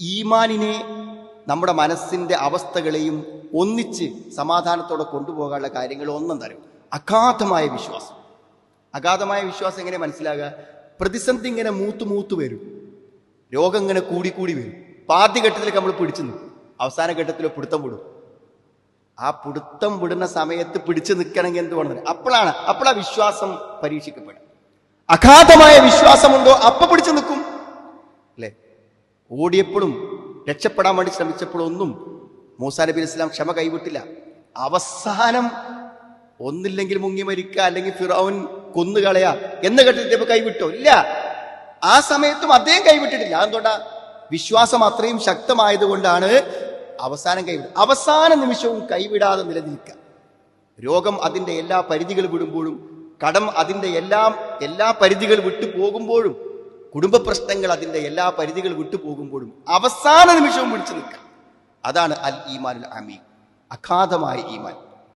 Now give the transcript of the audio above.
ഈമാനിനെ നമ്മുടെ മനസ്സിന്റെ അവസ്ഥകളെയും ഒന്നിച്ച് സമാധാനത്തോടെ കൊണ്ടുപോകാനുള്ള കാര്യങ്ങൾ ഒന്നും തരും അഗാധമായ വിശ്വാസം. അഗാധമായ വിശ്വാസം എങ്ങനെ മനസ്സിലാകുക? പ്രതിസന്ധി ഇങ്ങനെ മൂത്ത് മൂത്ത് വരും. രോഗം ഇങ്ങനെ കൂടി കൂടി വരും. പാദ്യഘട്ടത്തിലേക്ക് നമ്മൾ പിടിച്ചു നിൽക്കും. അവസാന ഘട്ടത്തിൽ പിടുത്തം വിടും. ആ പിടുത്തം വിടുന്ന സമയത്ത് പിടിച്ചു നിൽക്കണമെങ്കിൽ എന്ത് വേണം? അപ്പോഴാണ് അപ്പോഴാ വിശ്വാസം പരീക്ഷിക്കപ്പെടും അഗാധമായ വിശ്വാസമുണ്ടോ? അപ്പൊ പിടിച്ചു നിൽക്കും. അല്ലേ? ഓടിയപ്പോഴും രക്ഷപ്പെടാൻ വേണ്ടി ശ്രമിച്ചപ്പോഴൊന്നും മൂസാ നബി ഇസ്ലാം ക്ഷമ കൈവിട്ടില്ല. അവസാനം ഒന്നില്ലെങ്കിൽ മുങ്ങി മരിക്കുക അല്ലെങ്കിൽ ഫിറോൻ കൊന്നുകളയാ എന്ന് കേട്ടിട്ട് കൈവിട്ടോ? ഇല്ല. ആ സമയത്തും അദ്ദേഹം കൈവിട്ടിട്ടില്ല. എന്തുകൊണ്ടാ വിശ്വാസം അത്രയും ശക്തമായതുകൊണ്ടാണ് അവസാനം കൈവിടുക അവസാന നിമിഷവും കൈവിടാതെ നിലനിൽക്കുക. രോഗം അതിന്റെ എല്ലാ പരിധികൾ വിടുമ്പോഴും കടം അതിന്റെ എല്ലാം എല്ലാ പരിധികൾ വിട്ടു പോകുമ്പോഴും കുടുംബ പ്രശ്നങ്ങൾ അതിന്റെ എല്ലാ പരിധികൾ വിട്ടു പോകുമ്പോഴും അവസാന നിമിഷവും പിടിച്ചു നിൽക്കുക. അതാണ് അൽ ഈമാനുൽ അമീ അഗാധമായ ഈമാൻ.